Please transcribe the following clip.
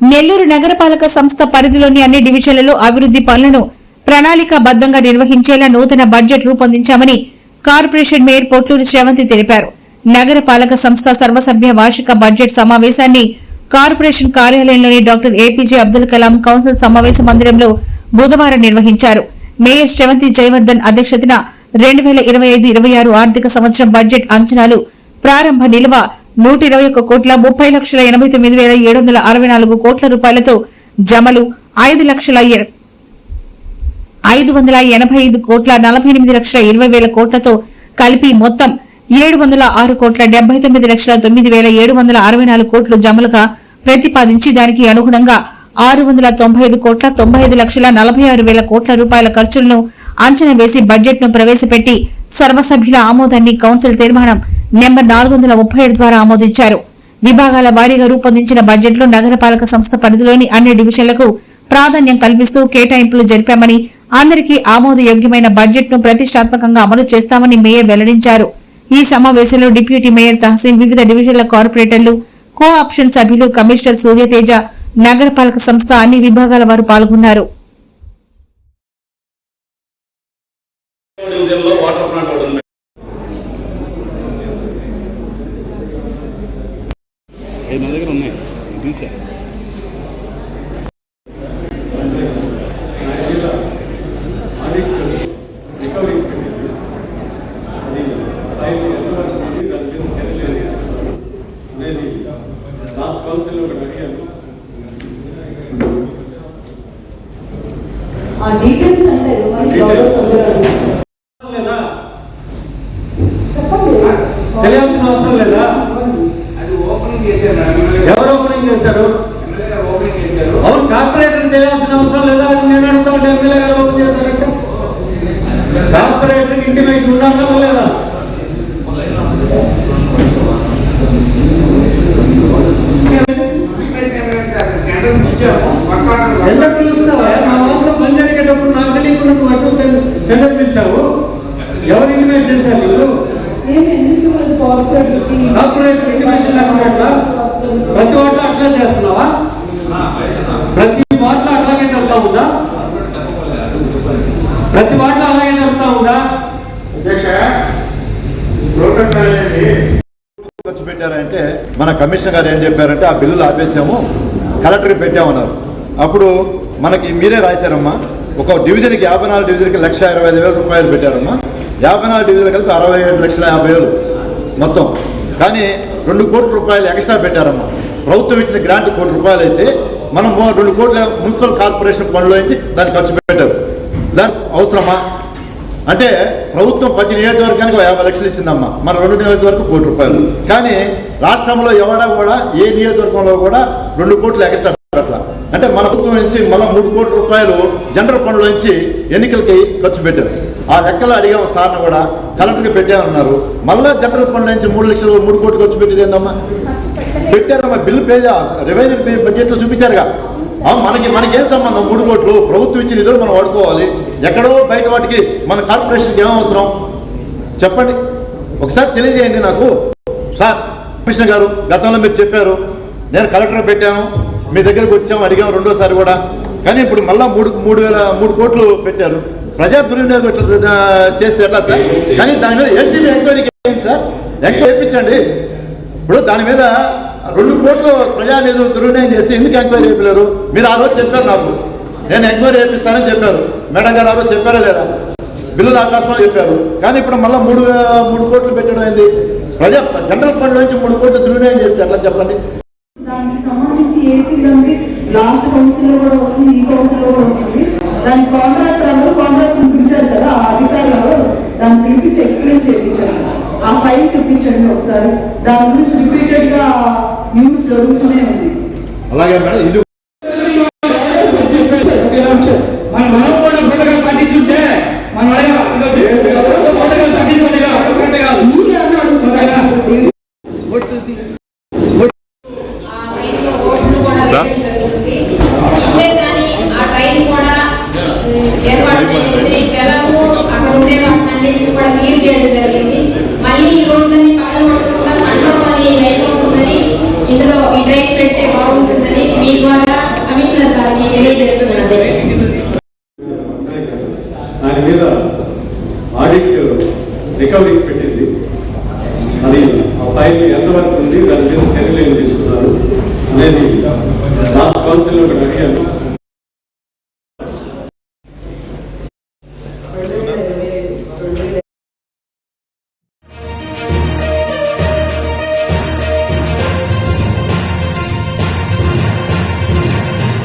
నెల్లూరు నగరపాలక సంస్థ పరిధిలోని అన్ని డివిజన్లలో అభివృద్ధి పనులను ప్రణాళికాబద్దంగా నిర్వహించేలా నూతన బడ్జెట్ రూపొందించామని కార్పొరేషన్ మేయర్ పొట్లూరి శ్రవంతి తెలిపారు. నగరపాలక సంస్థ సర్వసభ్య వార్షిక బడ్జెట్ సమావేశాన్ని corporation కార్యాలయంలోని doctor APJ Abdul Kalam council సమావేశ మందిరంలో బుధవారం నిర్వహించారు. మేయర్ శ్రవంతి జయవర్ధన్ అధ్యక్షతన రెండు వేల ఇరవై ఐదు ఇరవై ఆరు ఆర్థిక సంవత్సరం బడ్జెట్ అంచనాలు ప్రారంభ నిల్వ నూట ఇరవై ఒక్క కోట్ల ముప్పై లక్షల ఎనభై తొమ్మిది వేల ఏడు వందల అరవై నాలుగు కోట్ల రూపాయలతో జమలు ఐదు లక్షల ఐదు వందల ఎనభై ఐదు కోట్ల నలభై ఎనిమిది లక్షల ఇరవై వేల కోట్లతో కలిపి మొత్తం ఏడు వందల ఆరు కోట్ల డెబ్బై తొమ్మిది లక్షల తొమ్మిది వేల ఏడు వందల అరవై నాలుగు కోట్లు జమలుగా ప్రతిపాదించి దానికి అనుగుణంగా ఆరు వందల తొంభై ఐదు కోట్ల తొంభై ఐదు లక్షల నలభై ఆరు వేల కోట్ల రూపాయల ఖర్చులను అంచనా వేసి బడ్జెట్ను ప్రవేశపెట్టి సర్వసభ్యుల ఆమోదాన్ని కౌన్సిల్ తీర్మానం నెంబర్ నాలుగు వందల ముప్పై ఏడు ద్వారా ఆమోదించారు. విభాగాల వారీగా రూపొందించిన బడ్జెట్లో నగరపాలక సంస్థ పరిధిలోని అన్ని డివిజన్లకు ప్రాధాన్యం కల్పిస్తూ కేటాయింపులు జరిపామని అందరికీ ఆమోదయోగ్యమైన బడ్జెట్ను ప్రతిష్టాత్మకంగా అమలు చేస్తామని మేయర్ వెల్లడించారు. ఈ సమావేశంలో డిప్యూటీ మేయర్ తహసీన్ వివిధ డివిజన్ల కార్పొరేటర్లు కో ఆప్షన్ సభ్యులు కమిషనర్ సూర్యతేజ నగరపాలక సంస్థ అన్ని విభాగాల వారు పాల్గొన్నారు డివిజన్లో వాటర్ ప్లాంట్ ఒకటి ఉంది అవి నా దగ్గర ఉన్నాయి. తీసా. లాస్ట్ కౌన్సిల్ ఒకటి అడిగాను ఆ డీటెయిల్స్ అంటే ఇవ్వండి గౌరవ సభ్యురాలు. లేదా? చెప్పండి. తెలియాల్సిన అవసరం లేదా? ఎవరు ఓపెనింగ్ చేశారు? అవును కార్పొరేటర్ తెలియాల్సిన అవసరం లేదా? అని నేను అడుగుతా ఉంటే ఎమ్మెల్యే గారు ఓపెన్ చేశారంటే కార్పొరేటర్ ఇంటిమేషన్ ఉండాలా లేదా? టెండర్ పిలుస్తున్నావా నా వాసన పని జరిగేటప్పుడు నాకు తెలియకుండా నువ్వు అటు టెండర్ పిలిచావు? ఎవరు ఇంటిమేట్ చేశారు ఎందుకు ఇంటిమేషన్ లేకుండా ప్రతి అట్లా చేస్తున్నావా? ప్రతి వాటిలో అట్లాగే జరుగుతా ఉందా? ప్రతి వాటిలో అలాగే జరుగుతా ఉందా? ఖర్చు పెట్టారంటే మన కమిషనర్ గారు ఏం చెప్పారంటే ఆ బిల్లులు ఆపేసాము కలెక్టర్కి పెట్టామన్నారు అప్పుడు మనకి మీరే రాశారమ్మా ఒక డివిజన్కి యాభై నాలుగు డివిజన్కి లక్ష ఇరవై ఐదు వేల రూపాయలు పెట్టారమ్మా. యాభై నాలుగు డివిజన్లు కలిపి అరవై ఏడు లక్షల యాభై వేలు. మొత్తం. కానీ రెండు కోట్ల రూపాయలు ఎక్స్ట్రా పెట్టారమ్మా. ప్రభుత్వం ఇచ్చిన గ్రాంట్ కోటి రూపాయలు అయితే మనం రెండు కోట్ల మున్సిపల్ కార్పొరేషన్ పనులు నుంచి దాన్ని ఖర్చు పెట్టారు. దానికి అవసరమా? అంటే ప్రభుత్వం ప్రతి నియోజకవర్గానికి ఒక యాభై లక్షలు ఇచ్చిందమ్మా. మన రెండు నియోజకవర్గం కోటి రూపాయలు. కానీ రాష్ట్రంలో ఎవడా కూడా ఏ నియోజకవర్గంలో కూడా రెండు కోట్లు ఎక్స్ట్రా పెట్టాల అంటే మన ప్రభుత్వం నుంచి మళ్ళీ మూడు కోట్ల రూపాయలు జనరల్ పనుల నుంచి ఎన్నికలకి ఖర్చు పెట్టారు. ఆ లెక్కలు అడిగాము సార్ని కూడా కలెక్టర్కి పెట్టామన్నారు మళ్ళీ జనరల్ పనుల నుంచి మూడు లక్షలు మూడు కోట్లు ఖర్చు పెట్టేది ఏందమ్మా? పెట్టారమ్మా బిల్లు పేజా రివైజన్ బడ్జెట్లో చూపించారుగా. మనకి మనకేం సంబంధం? మూడు కోట్లు ప్రభుత్వం ఇచ్చిన నిధులు మనం వాడుకోవాలి. ఎక్కడో బయట వాటికి మన కార్పొరేషన్కి ఏం అవసరం? చెప్పండి. ఒకసారి తెలియజేయండి నాకు. సార్ కమిషనర్ గారు గతంలో మీరు చెప్పారు. నేను కలెక్టర్ పెట్టాను. మీ దగ్గరకు వచ్చాము అడిగాము రెండోసారి కూడా. కానీ ఇప్పుడు మళ్ళీ మూడు మూడు వేల మూడు కోట్లు పెట్టారు. ప్రజా దుర్వినియోగం చేస్తే ఎట్లా సార్? కానీ దాని మీద ఏసీబీ ఎంక్వైరీకి ఏంటి సార్. ఎంక్వైరీ వేయించండి ఇప్పుడు దాని మీద రెండు కోట్లు ప్రజా నిధులు దుర్వినియోగం చేసి ఎందుకు ఎంక్వైరీ వేయలేరు మీరు ఆ రోజు చెప్పారు నాకు. నేను ఎంక్వైరీ చేపిస్తానని చెప్పారు. మేడం గారు ఆ రోజు చెప్పారా లేదా? బిల్లుల ఆకాశం చెప్పారు. కానీ ఇప్పుడు మళ్ళీ మూడు మూడు కోట్లు పెట్టడం ఏంది? ప్రజా జనరల్ ఫండ్ నుంచి మూడు కోట్లు దుర్వినియోగం చేస్తే ఎట్లా చెప్పండి? దానికి సంబంధించి ఏసీ లాస్ట్ కౌన్సిల్లో కూడా వస్తుంది ఈ కౌన్సిల్లో కూడా వస్తుంది. ఆలోచించండి ఒకసారి. దాని గురించి రిపీటెడ్గా న్యూస్ జరుగుతూనే ఉంది. అలాగే మేడం ఆ ఫైల్ ఎంతవరకు ఉంది దాని మీద చర్యలు ఏం తీసుకున్నారు అనేది లాస్ట్ కౌన్సిల్లో కూడా అడిగాను